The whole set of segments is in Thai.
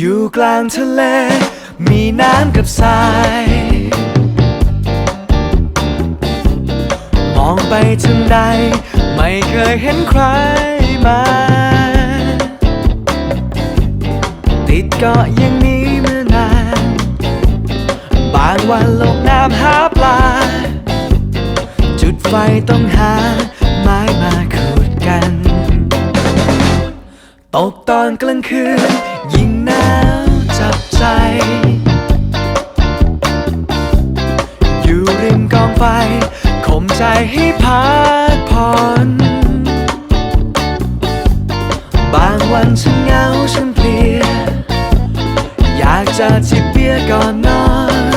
อยู่กลางทะเล มีน้ำกับทราย มองไปทางใด ไม่เคยเห็นใครมา ติดเกาะอย่างนี้มานาน บางวันลงน้ำหาปลา จุดไฟต้องหา ไม้มาขูดกัน ตกตอนกลางคืนยิ่ง หนาวจับใจ อยู่ริมกองไฟข่มใจให้พักผ่อนบางวันฉันเหงาฉันเพลีย อยากจะจิบเบียร์ก่อนนอ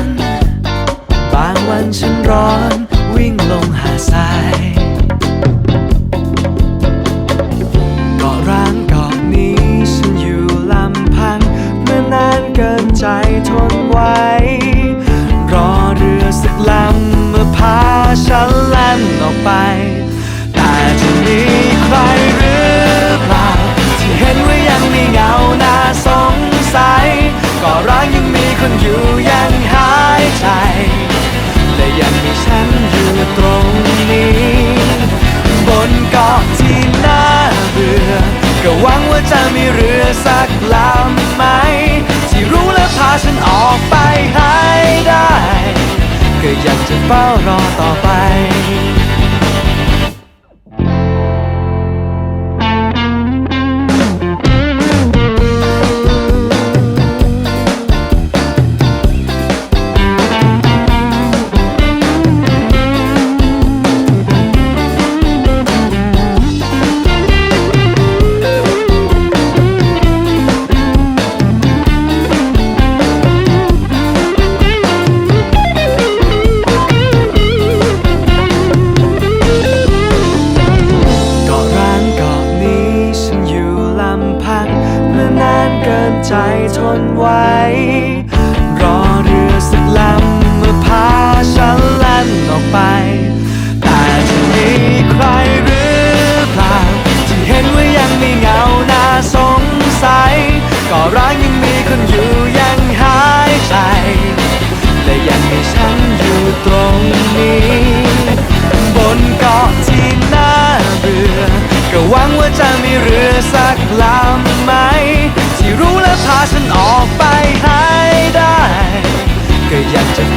น บางวันฉันร้อนวิ่งลงหาทราย ก็หวังว่าจะมีเรือสักลำไหม ที่รู้และพาฉันออกไปให้ได้ ก็อยากจะเฝ้ารอต่อไป ทน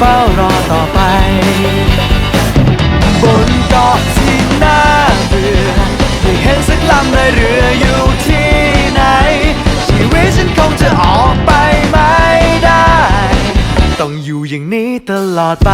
ฝ้ารอต่อไป บนเกาะที่น่าเบื่อไม่เห็นสักลำเลยเรืออยู่ที่ไหน ชีวิตฉันคงจะออกไปไม่ได้ ต้องอยู่อย่างนี้ตลอดไป